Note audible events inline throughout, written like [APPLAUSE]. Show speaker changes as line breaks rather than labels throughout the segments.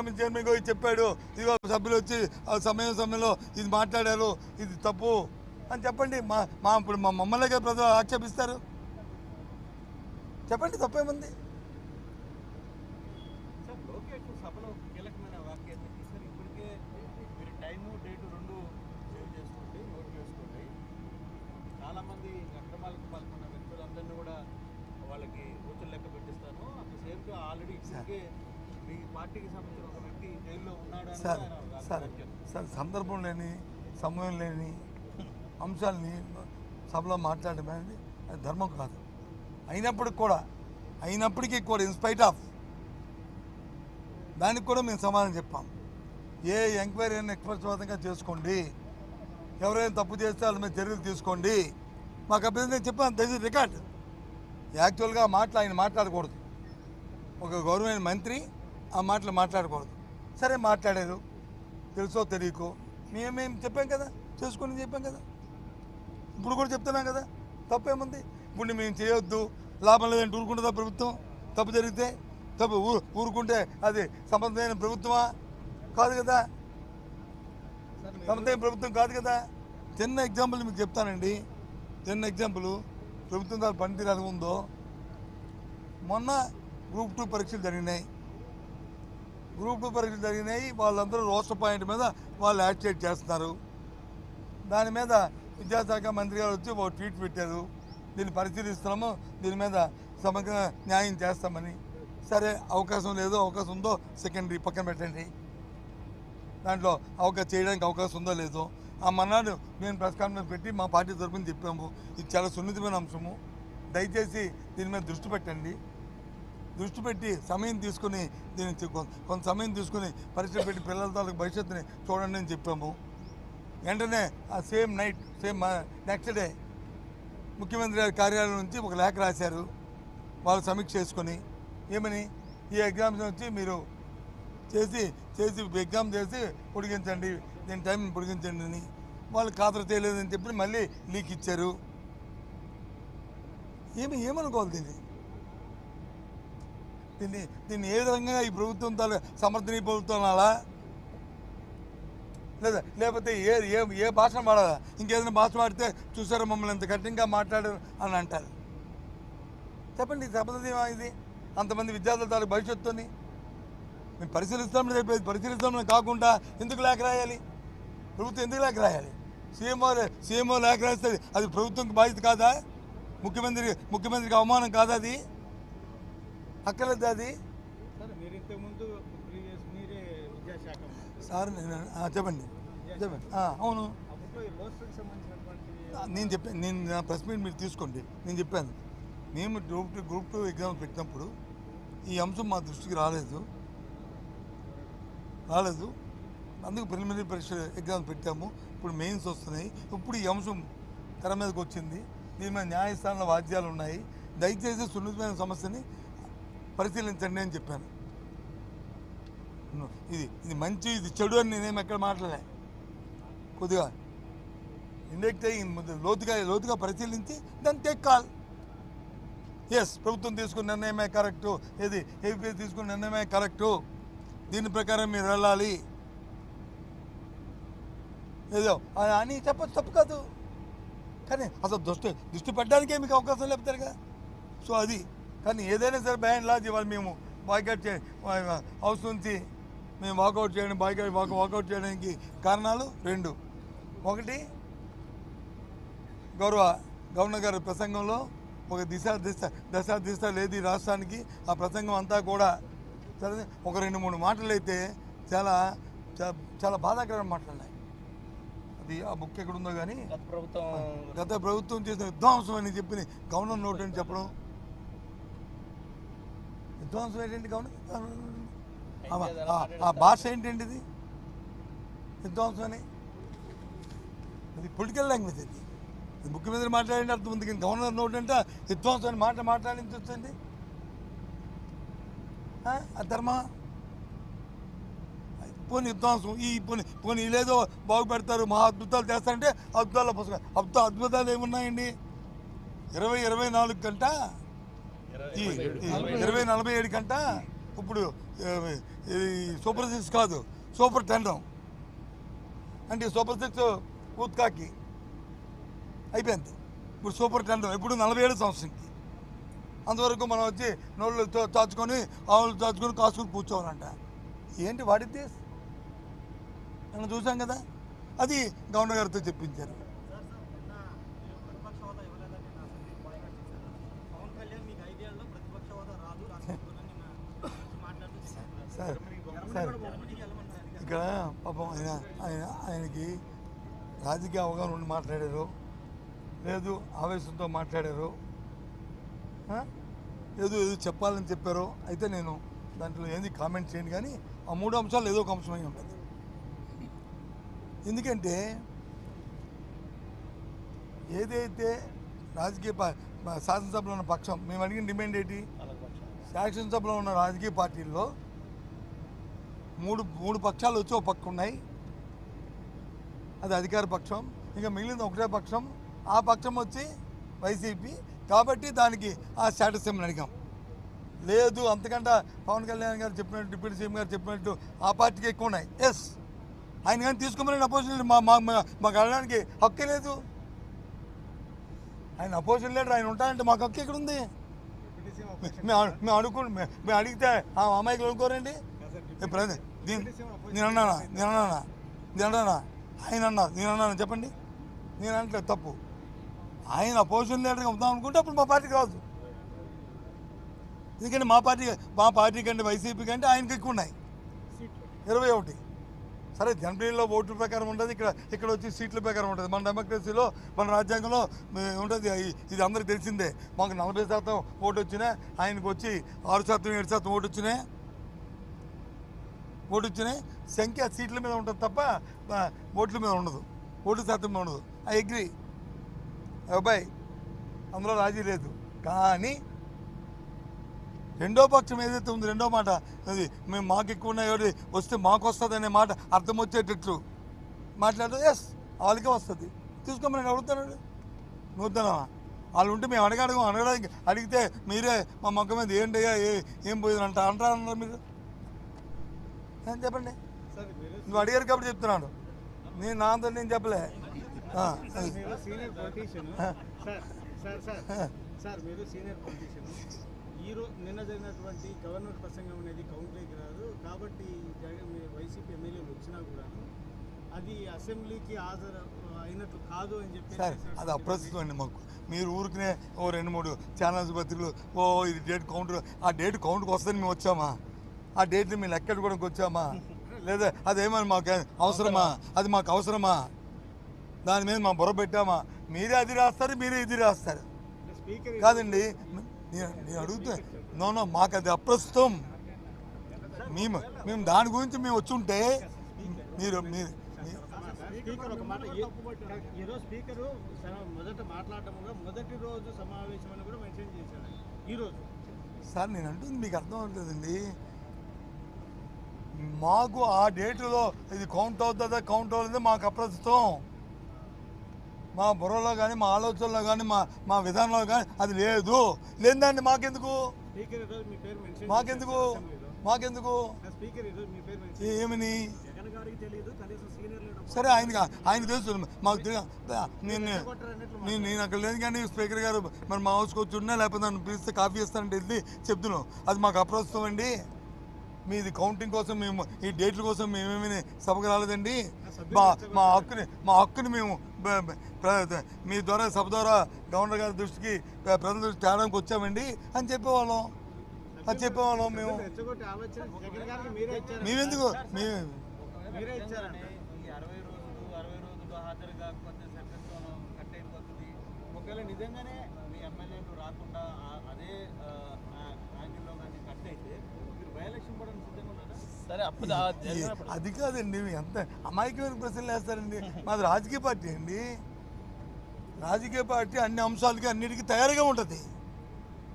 Committee chairman ఇది చెప్పాడు ఇదిగో సభ్యులు వచ్చి ఆ సమయం సమయంలో ఇది మాట్లాడారు ఇది తప్పు అని చెప్పండి. మా మా ఇప్పుడు మా మమ్మల్ని కదా ప్రజలు ఆక్షేపిస్తారు. చెప్పండి తప్పేముంది?
చాలామంది అక్రమాలకు పాల్గొన్న వ్యక్తులందరినీ కూడా వాళ్ళకి రోజులు లెక్క పెట్టిస్తాను. అట్ ద సేమ్ ఆల్రెడీ ఇప్పటికే
సార్ సార్. సార్ సందర్భం లేని సమయం లేని అంశాలని సభలో మాట్లాడడం అనేది అది ధర్మం కాదు. అయినప్పటికి కూడా అయినప్పటికీ కూడా ఇన్స్పైట్ ఆఫ్ దానికి కూడా మేము సమాధానం చెప్పాం. ఏ ఎంక్వైరీ అయినా నిష్పక్షపాతంగా చేసుకోండి. ఎవరైనా తప్పు చేస్తే వాళ్ళ మీద చర్యలు తీసుకోండి. మాకు అభ్యర్థి చెప్పాను తెలిసి రికార్డ్ యాక్చువల్గా మాటలు ఆయన మాట్లాడకూడదు. ఒక గవర్నమెంట్ మంత్రి ఆ మాటలు మాట్లాడకూడదు. సరే మాట్లాడారు. తెలుసో తెలియకో. మేమేం చెప్పాం కదా? చేసుకుని చెప్పాం కదా? ఇప్పుడు కూడా చెప్తున్నాం కదా? తప్పేముంది? ఇప్పుడు మేము చేయొద్దు. లాభం లేదంటే ఊరుకుంటుందా ప్రభుత్వం? తప్పు జరిగితే? తప్పు ఊ ఊరుకుంటే అది సమర్థమైన ప్రభుత్వమా? కాదు కదా? సమర్థమైన ప్రభుత్వం కాదు కదా? చిన్న ఎగ్జాంపుల్ మీకు చెప్తానండి. చిన్న ఎగ్జాంపుల్. ప్రభుత్వం దాని పనితీరు ఎలా ఉందో? మొన్న గ్రూప్ టూ పరీక్షలు జరిగినాయి. గ్రూప్ టూ పరీక్షలు జరిగినాయి. వాళ్ళందరూ రోస్టర్ పాయింట్ మీద వాళ్ళు యాక్టివేట్ చేస్తున్నారు. దాని మీద విద్యాశాఖ మంత్రి గారు వచ్చి ఒక ట్వీట్ పెట్టారు. దీన్ని పరిశీలిస్తున్నాము. దీని మీద సమగ్ర న్యాయం చేస్తామని. సరే అవకాశం లేదో. అవకాశం ఉందో సెకండరీ పక్కన పెట్టండి. దాంట్లో అవకాశం చేయడానికి అవకాశం ఉందో లేదో. ఆ మన్నాడు మేము ప్రెస్ కాన్ఫరెన్స్ పెట్టి మా పార్టీ తరపున చెప్పాము. ఇది చాలా సున్నితమైన అంశము. దయచేసి దీని మీద దృష్టి పెట్టండి. దృష్టి పెట్టి సమయం తీసుకుని దీన్ని కొంత సమయం తీసుకుని పరీక్ష పెట్టి పిల్లల తాలూకు భవిష్యత్తుని చూడండి అని చెప్పాము. వెంటనే ఆ same night same next day ముఖ్యమంత్రి గారి కార్యాలయం నుంచి ఒక లేఖ రాశారు. వాళ్ళు సమీక్ష చేసుకొని ఏమని? ఈ ఎగ్జామ్స్ వచ్చి మీరు చేసి చేసి ఎగ్జామ్ చేసి పొడిగించండి దీని టైం పొడిగించండి అని వాళ్ళు ఖాతరు చేయలేదని చెప్పి మళ్ళీ లీక్ ఇచ్చారు. ఏమి ఏమనుకోవాలి దీన్ని? దీన్ని దీన్ని ఏ విధంగా ఈ ప్రభుత్వం తాలూ సమర్థనీయ ప్రభుత్వం అలా లేదా లేకపోతే ఏ ఏ ఏ భాష వాడాలా? ఇంకేదైనా భాష వాడితే చూసారు మమ్మల్ని ఇంత కఠినంగా మాట్లాడారు అని అంటారు. చెప్పండి ఇది ఇది అంతమంది విద్యార్థుల తాలూ భవిష్యత్తుని? మేము పరిశీలిస్తామని చెప్పేది పరిశీలిస్తామని కాకుండా ఎందుకు లేఖ రాయాలి? ప్రభుత్వం ఎందుకు లేఖ రాయాలి? సీఎంఓ సీఎంఓ లేఖ రాస్తే అది ప్రభుత్వంకి బాధ్యత కాదా? ముఖ్యమంత్రి ముఖ్యమంత్రికి అవమానం కాదా అది? అక్కర్లేదు అది.
సార్
నేను చెప్పండి. చెప్పండి. అవును. నేను చెప్పాను నేను నా ప్రెస్ మీట్ మీరు తీసుకోండి. నేను చెప్పాను. మేము group two group two exam పెట్టినప్పుడు ఈ అంశం మా దృష్టికి రాలేదు. రాలేదు. అందుకు ప్రిలిమినరీ పరీక్ష ఎగ్జామ్ పెట్టాము. ఇప్పుడు మెయిన్స్ వస్తున్నాయి. ఇప్పుడు ఈ అంశం తెర మీదకి వచ్చింది. దీని మీద న్యాయస్థానంలో వాద్యాలు ఉన్నాయి. దయచేసి సున్నితమైన సమస్యని పరిశీలించండి అని చెప్పాను. ఇది ఇది మంచి ఇది చెడు అని నేనేం ఎక్కడ మాట్లాడలే. కొద్దిగా ఇండెక్ట్ అయ్యి లోతుగా లోతుగా పరిశీలించి దాన్ని టేక్ కాల్ ఎస్ ప్రభుత్వం తీసుకున్న నిర్ణయమే కరెక్టు ఏది ఏపీ తీసుకున్న నిర్ణయమే కరెక్టు దీని ప్రకారం మీరు వెళ్ళాలి. ఏదో అని చెప్పచ్చు తప్పు కాదు. కానీ అసలు దృష్టి దృష్టి పడ్డానికే మీకు అవకాశం లేపుతారు కదా సో అది. కానీ ఏదైనా సరే బ్యాన్ లాజ్ ఇవాళ మేము. బాయ్కౌట్ చే హౌస్ నుంచి మేము వాకౌట్ చేయడం బాయ్కౌట్ వాక్ వాకౌట్ చేయడానికి కారణాలు రెండు. ఒకటి గౌరవ గవర్నర్ గారి ప్రసంగంలో ఒక దిశ దిశ దశ దిశ లేదు రాష్ట్రానికి ఆ ప్రసంగం అంతా కూడా ఒక రెండు మూడు మాటలు అయితే చాలా చాలా బాధాకరమైన మాటలు ఉన్నాయి అది ఆ బుక్ ఎక్కడ ఉందో కానీ
గత ప్రభుత్వం
చేసిన విధ్వంసం అని చెప్పి గవర్నర్ నోట్ అని చెప్పడం విధ్వంసం ఏంటండి గవర్నర్ ఆ- భాష ఏంటండి ఇది? విధ్వంసం అని? అది పొలిటికల్ లాంగ్వేజ్ అది ముఖ్యమంత్రి మాట్లాడిన అర్థం ఉంది కానీ గవర్నర్ నోట్ అంటే విధ్వంసం అని మాట మాట్లాడించి వచ్చింది ధర్మ? పోనీ విధ్వంసం ఈ పోనీ పోనీ లేదో బాగుపెడతారు మహా అద్భుతాలు చేస్తారంటే అద్భుతాల పుస్తకం అద్భుత అద్భుతాలు ఏమున్నాయండి? ఇరవై ఇరవై నాలుగు గంట? ఈ ఈ ఇరవై నలభై ఏడు కంట ఇప్పుడు సూపర్ సిక్స్ కాదు సూపర్ టెండర్ అంటే సూపర్ సిక్స్ ఉత్కాకి అయిపోయింది. ఇప్పుడు సూపర్ టెండర్ ఇప్పుడు నలభై ఏడు సంవత్సరంకి అంతవరకు మనం వచ్చి నోళ్ళు తో- చాచుకొని ఆవులు చాచుకొని కాసుకొని కూర్చోవాలంట. ఏంటి వాడితే మనం చూసాం కదా? అది గవర్నర్ గారితో చెప్పించారు
సార్ సార్ నిన్న మీరు ప్రతిపక్ష హోదా ఇవ్వలేదని నా అసెంబ్లీ బాయ్కాట్ చేశారు పవన్ కళ్యాణ్ మీకు ఐదేళ్ళలో ప్రతిపక్ష హోదా రాదు రాష్ట్రంలో నిన్న గురించి మాట్లాడుతూ చెప్పారు
సార్
జర్మనీ
సార్
కూడా జర్మనీకి వెళ్ళమన్నారు అది కాదు.
ఇక్కడ పాపం ఆయన ఆయన ఆయనకి రాజకీయ అవగాహన ఉండి మాట్లాడారు. లేదు ఆవేశంతో మాట్లాడారు. ఏదో ఏదో చెప్పాలని చెప్పారు. అయితే నేను దాంట్లో ఏంది కామెంట్ చేయండి కానీ ఆ మూడు అంశాలు ఏదో ఒక అంశమై ఉంటుంది. ఎందుకంటే ఏదైతే రాజకీయ పా- శాసనసభలో ఉన్న పక్షం మేము అడిగిన డిమాండ్ ఏంటి? శాసనసభలో ఉన్న రాజకీయ పార్టీల్లో మూడు మూడు పక్షాలు వచ్చి ఒక పక్క ఉన్నాయి. అది అధికార పక్షం ఇంకా మిగిలింది ఒకటే పక్షం. ఆ పక్షం వచ్చి వైసీపీ. కాబట్టి దానికి ఆ స్టేటస్ ఏమని అడిగాం? లేదు అంతకంటే పవన్ కళ్యాణ్ గారు చెప్పినట్టు డిప్యూటీ సీఎం గారు చెప్పినట్టు ఆ పార్టీకి ఎక్కువ ఉన్నాయి. ఎస్ ఆయన కానీ తీసుకోమని అపోజిషన్ మా మాకు అడగడానికి హక్కే లేదు. ఆయన అపోజిషన్ లీడర్ ఆయన ఉంటారంటే మాకు హక్కు ఎక్కడ ఉంది మేము అడు- మేము అడుగు మేము మేము అడిగితే ఆ అమ్మాయికి అనుకోరండి నేను అన్నానా నేను అన్నానా నేను అన్నానా ఆయన అన్నారు నేను అన్నాను చెప్పండి. నేను అనట్లేదు తప్పు. ఆయన అపోజిషన్ లీడర్గా ఉందాం అనుకుంటే అప్పుడు మా పార్టీకి రాదు. ఎందుకంటే మా పార్టీ మా పార్టీ కంటే వైసీపీ కంటే ఆయనకి ఎక్కువ ఉన్నాయి. ఇరవై ఒకటి. సరే జనవరిలో ఓట్ల ప్రకారం ఉంటుంది ఇక్కడ ఇక్కడ వచ్చి సీట్ల ప్రకారం ఉంటుంది. మన డెమోక్రసీలో మన రాజ్యాంగంలో ఉంటుంది ఇది అందరికి తెలిసిందే. మాకు నలభై శాతం ఓటు వచ్చినా ఆయనకు వచ్చి ఆరు శాతం ఏడు శాతం ఓటు వచ్చినాయి ఓటు వచ్చినాయి సంఖ్య సీట్ల మీద ఉంటుంది తప్ప ఓట్ల మీద ఉండదు. ఓటు శాతం మీద ఉండదు. I agree. అబ్బాయి అందులో రాజీ లేదు. కానీ రెండో పక్షం ఏదైతే ఉంది రెండో మాట అది మేము మాకు ఎక్కువ ఉన్నాయి వస్తే మాకు వస్తుంది అనే మాట అర్థం వచ్చేటట్లు మాట్లాడితే ఎస్ వాళ్ళకే వస్తుంది. తీసుకోమని నేను నూతనమా వాళ్ళు ఉంటే మేము అడగడము అడగడానికి అడిగితే మీరే మా మొక్క మీద ఏంటయ్యా ఏ ఏం పోయిందంట అంటారన్నారు మీరు? చెప్పండి? నువ్వు అడిగారు కాబట్టి చెప్తున్నాను. నేను నా నేను చెప్పలే.
మీరు senior sir. Sir sir sir మీరు సీనియర్ పొలిటీషియన్ ఈ నిన్న జరిగినటువంటి గవర్నర్ ప్రసంగం అనేది కౌంటర్కి రాదు కాబట్టి మీ వైసీపీ ఎమ్మెల్యేలు వచ్చినా కూడా అది అసెంబ్లీకి హాజరు అయినట్టు కాదు అని చెప్పి
సార్ అది అప్రస్తుతం అండి మాకు. మీరు ఊరికినే ఓ రెండు మూడు ఛానల్స్ పత్రికలు ఓ ఇది డేట్ కౌంటర్ ఆ డేట్ కౌంట్కి వస్తుందని మేము వచ్చామా? ఆ డేట్ని మేము లెక్కెట్టుకోవడానికి వచ్చామా? లేదా అదేమని మాకు అవసరమా? అది మాకు అవసరమా? దాని మీద మా బుర్ర పెట్టామా? మీరే అది రాస్తారు మీరే ఇది రాస్తారు. కాదండి నేను అడుగుతా నో నో మాకు అది అప్రస్తుతం. మేము మేము దాని గురించి మేము వచ్చి ఉంటే మీరు మీరు మీ-
స్పీకర్ ఒక మాట ఈ- ఈరోజు స్పీకరు సమ- మొదట మాట్లాడటంలో మొదటి రోజు సమావేశం అని కూడా మెన్షన్ చేశాడు ఈ రోజు.
సార్ నేను అంటుంది మీకు అర్థం అవ్వట్లేదండి. మాకు ఆ డేట్లో ఇది కౌంట్ అవుతుందా కౌంట్ అవుతుందా మాకు అప్రస్తుతం. మా బుర్రలో కానీ మా ఆలోచనలో కానీ మా మా విధానంలో కానీ అది లేదు. లేదండి మాకెందుకు? మాకెందుకు? మాకెందుకు? ఏమని? సరే ఆయనకి ఆయన తెలుసు. మాకు నేను నేను నేను అక్కడ లేదు కానీ స్పీకర్ గారు మరి మా హౌస్కి వచ్చి ఉన్నా లేకపోతే నన్ను పిలిస్తే కాఫీ ఇస్తానంటే వెళ్ళి చెప్తున్నాను. అది మాకు అప్రస్తుతం అండి. మీది కౌంటింగ్ కోసం మేము ఈ డేట్ల కోసం మేమేమి సభకు రాలేదండి? మా మా హక్కుని మా హక్కుని మేము మీ ద్వారా సభ ద్వారా గవర్నర్ గారి దృష్టికి ప్ర- ప్రజల దృష్టికి తేడానికి వచ్చామండి అని చెప్పేవాళ్ళం. అది చెప్పేవాళ్ళం మేము. మేమెందుకు? మీ
మీరే ఇచ్చారంట
ఈ అరవై రోజులు అరవై రోజులు హాజరు కాకపోతే సభ్యత్వం కట్ అయిపోతుంది. ఒకవేళ నిజంగానే మీ ఎమ్మెల్యేలు రాకుండా ఆ- అదే ఆ, ఆ యాంగిల్లో కానీ కట్ అయితే మీరు బై ఎలక్షన్ కూడా సిద్ధంగా ఉన్నారా
సరే అప్పుడు ఆ
ఈ-
జరిగినప్పుడు [LAUGHS]
అది కాదండి ఎంత అమాయకమైన ప్రశ్నలు వేస్తారండి. మాది రాజకీయ పార్టీ అండి. రాజకీయ పార్టీ అన్ని అంశాలకి అన్నిటికీ తయారుగా ఉంటుంది.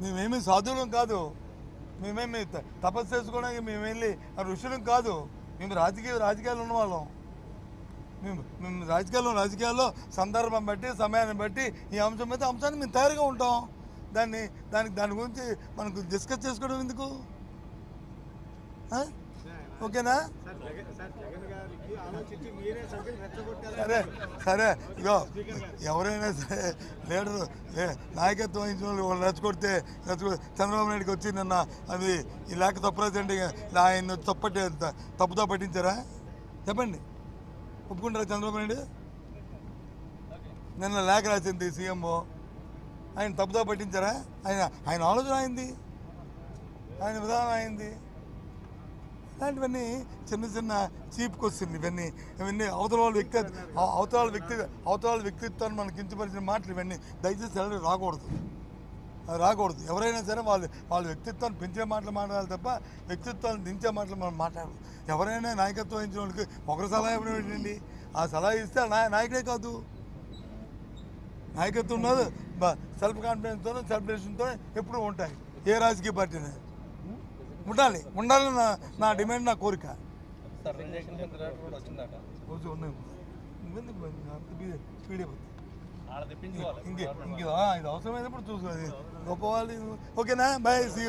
మేమేమి సాధువులం కాదు. మేమేమి త- తపస్సు చేసుకోవడానికి మేము వెళ్ళి ఋషులం కాదు. మేము రాజకీయ రాజకీయాలు ఉన్నవాళ్ళం. మేము మేము రాజకీయాల్లో రాజకీయాల్లో సందర్భం బట్టి సమయాన్ని బట్టి ఈ అంశం మీద అంశాన్ని మేము తయారుగా ఉంటాం. దాన్ని దానికి దాని గురించి మనకు డిస్కస్ చేసుకోవడం ఎందుకు? ఓకేనా?
సరే సరే
ఇగో ఎవరైనా సరే లీడరు లే- నాయకత్వం వహించిన వాళ్ళు రెచ్చగొడితే చంద్రబాబు నాయుడుకి వచ్చి నిన్న అది ఈ లేఖ తప్పురాజండి ఆయన తప్పటి తప్పుతో పట్టించారా? చెప్పండి. ఒప్పుకుంటారా చంద్రబాబు నాయుడు? నిన్న లేఖ రాసింది సీఎం. ఆయన తప్పుతో పట్టించారా? ఆయన ఆయన ఆలోచన అయింది ఆయన విధానం అయింది ఇలాంటివన్నీ చిన్న చిన్న చీప్ క్వశ్చన్లు ఇవన్నీ. ఇవన్నీ అవతల వాళ్ళ వ్యక్తి అవతల వ్యక్తి అవతల వ్యక్తిత్వాన్ని మనకి కించపరిచిన మాటలు ఇవన్నీ. దయచేసి ఎవరు రాకూడదు. అది రాకూడదు. ఎవరైనా సరే వాళ్ళు వాళ్ళ వ్యక్తిత్వాన్ని పెంచే మాటలు మాట్లాడాలి తప్ప వ్యక్తిత్వాన్ని దించే మాటలు మనం మాట్లాడదు ఎవరైనా నాయకత్వం వహించిన వాళ్ళకి ఒకరు సలహా ఇవ్వడం ఏంటండి? ఆ సలహా ఇస్తే ఆ నాయ- నాయకుడే కాదు. నాయకత్వం ఉన్నది సెల్ఫ్ కాన్ఫిడెన్స్తో సెల్ఫ్ డెసిషన్తో ఎప్పుడూ ఉంటాయి. ఏ రాజకీయ పార్టీనే ఉండాలి. ఉండాలని నా నా డిమాండ్ నా కోరిక. ఇంకే ఇంకే ఇది అవసరమైనప్పుడు చూసుకోవాలి గొప్ప వాళ్ళు ఓకేనా? Bye see